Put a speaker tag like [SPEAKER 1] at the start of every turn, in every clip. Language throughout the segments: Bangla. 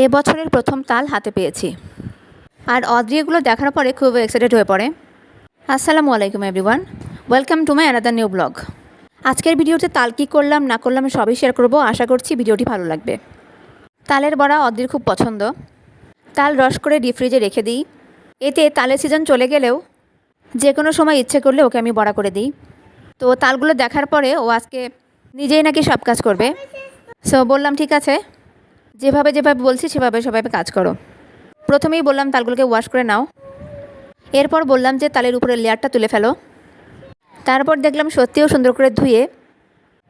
[SPEAKER 1] এ বছরের প্রথম তাল হাতে পেয়েছি। আর অদ্রি এগুলো দেখার পরে খুব এক্সাইটেড হয়ে পড়ে। আসসালামু আলাইকুম everyone welcome to my another new blog আজকের ভিডিওতে তাল কী করলাম, না করলাম সবই শেয়ার করব। আশা করছি ভিডিওটি ভালো লাগবে। তালের বড়া অদ্রির খুব পছন্দ। তাল রস করে ডিপ ফ্রিজে রেখে দিই। এতে তালের সিজন চলে গেলেও যে কোনো সময় ইচ্ছে করলে ওকে আমি বড়া করে দিই। তো তালগুলো দেখার পরে ও আজকে নিজেই নাকি সব কাজ করবে। সো বললাম, ঠিক আছে। যেভাবে যেভাবে বলছি, সেভাবে সেভাবে কাজ করো। প্রথমেই বললাম তালগুলোকে ওয়াশ করে নাও। এরপর বললাম যে তালের উপরে লেয়ারটা তুলে ফেলো। তারপর দেখলাম সত্যিও সুন্দর করে ধুয়ে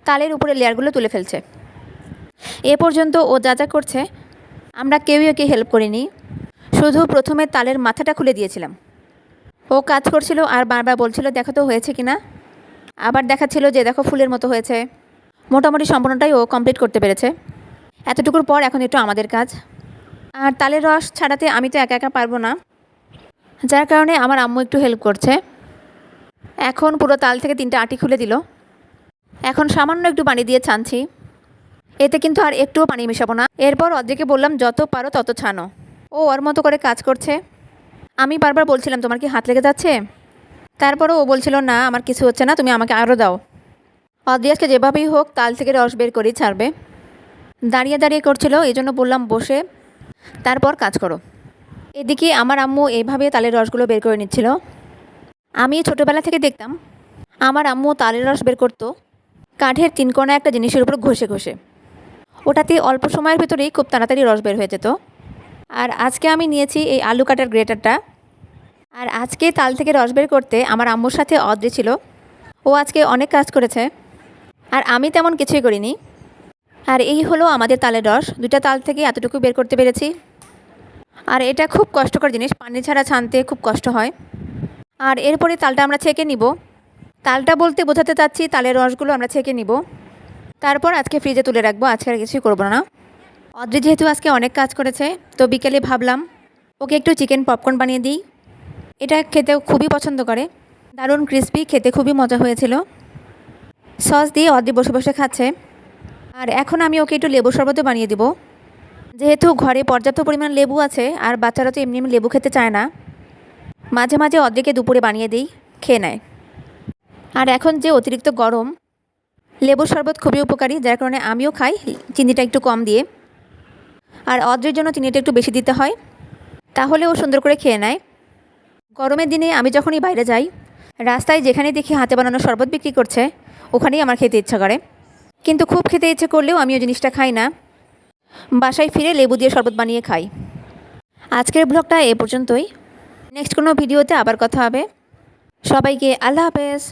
[SPEAKER 1] তালের উপরে লেয়ারগুলো তুলে ফেলছে। এ পর্যন্ত ও যা যা করছে, আমরা কেউই ওকে হেল্প করিনি। শুধু প্রথমে তালের মাথাটা খুলে দিয়েছিলাম। ও কাজ করছিল আর বারবার বলছিল, দেখো তো হয়েছে কি না? আবার দেখাচ্ছিল যে, দেখো ফুলের মতো হয়েছে। মোটামুটি সম্পূর্ণটাই ও কমপ্লিট করতে পেরেছে। এতটুকুর পর এখন একটু আমাদের কাজ। আর তালের রস ছাড়াতে আমি তো একা একা পারব না। যার কারণে আমার আম্মু একটু হেল্প করছে। এখন পুরো তাল থেকে তিনটে আটি খুলে দিল। এখন সামান্য একটু পানি দিয়ে ছানছি। এতে কিন্তু আর একটুও পানি মেশাবো না। এরপর অর্ধেকে বললাম, যত পারো তত ছানো। ও ওর মতো করে কাজ করছে। আমি বারবার বলছিলাম, তোমার কি হাত লেগে যাচ্ছে? তারপরও ও বলছিল, না, আমার কিছু হচ্ছে না, তুমি আমাকে আরও দাও। অদ্রিয়াসকে যেভাবেই হোক তাল থেকে রস বের করেই ছাড়বে। দাঁড়িয়ে দাঁড়িয়ে করছিল এই জন্য বললাম, বসে, তারপর কাজ করো। এদিকে আমার আম্মু এইভাবে তালের রসগুলো বের করে নিচ্ছিল। আমি ছোটোবেলা থেকে দেখতাম, আমার আম্মু তালের রস বের করতো, কাঠের তিন কোণা একটা জিনিসের উপর ঘষে ঘষে। ওটাতে অল্প সময়ের ভেতরেই খুব তাড়াতাড়ি রস বের হয়ে যেত। আর আজকে আমি নিয়েছি এই আলু কাটার গ্রেটারটা। আর আজকে তাল থেকে রস বের করতে আমার আম্মুর সাথে অদ্রি ছিল। ও আজকে অনেক কাজ করেছে। আর আমি তেমন কিছুই করিনি। আর এই হলো আমাদের তালের রস। দুটা তাল থেকে এতটুকু বের করতে পেরেছি। আর এটা খুব কষ্টকর জিনিস, পানি ছাড়া ছানতে খুব কষ্ট হয়। আর এরপরে তালটা আমরা ছেঁকে নিব। তালটা বলতে বোঝাতে চাচ্ছি, তালের রসগুলো আমরা ছেঁকে নিব। তারপর আজকে ফ্রিজে তুলে রাখব, আজকে আর কিছুই করব না। অদ্রি যেহেতু আজকে অনেক কাজ করেছে, তো বিকেলে ভাবলাম, ওকে একটু চিকেন পপকর্ন বানিয়ে দিই। এটা খেতেও খুবই পছন্দ করে। দারুণ ক্রিস্পি খেতে খুবই মজা হয়েছিল। সস দিয়ে অদ্রি বসে বসে খাচ্ছে। আর এখন আমি ওকে একটু লেবু শরবতও বানিয়ে দিব। যেহেতু ঘরে পর্যাপ্ত পরিমাণ লেবু আছে, আর বাচ্চারা তো এমনি এমনি লেবু খেতে চায় না। মাঝে মাঝে অর্ধেকে দুপুরে বানিয়ে দিই, খেয়ে নেয়। আর এখন যে অতিরিক্ত গরম, লেবুর শরবত খুবই উপকারী, যার কারণে আমিও খাই, চিনিটা একটু কম দিয়ে। আর অদ্রের জন্য চিনিটা একটু বেশি দিতে হয়, তাহলে ও সুন্দর করে খেয়ে নেয়। গরমের দিনে আমি যখনই বাইরে যাই, রাস্তায় যেখানে দেখি হাতে বানানো শরবত বিক্রি করছে, ওখানেই আমার খেতে ইচ্ছা করে। কিন্তু খুব খেতে ইচ্ছে করলেও আমি ওই জিনিসটা খাই না। বাসায় ফিরে লেবু দিয়ে শরবত বানিয়ে খাই। আজকের ব্লগটা এ পর্যন্তই। নেক্সট কোনো ভিডিওতে আবার কথা হবে। সবাইকে আল্লাহ হাফেজ।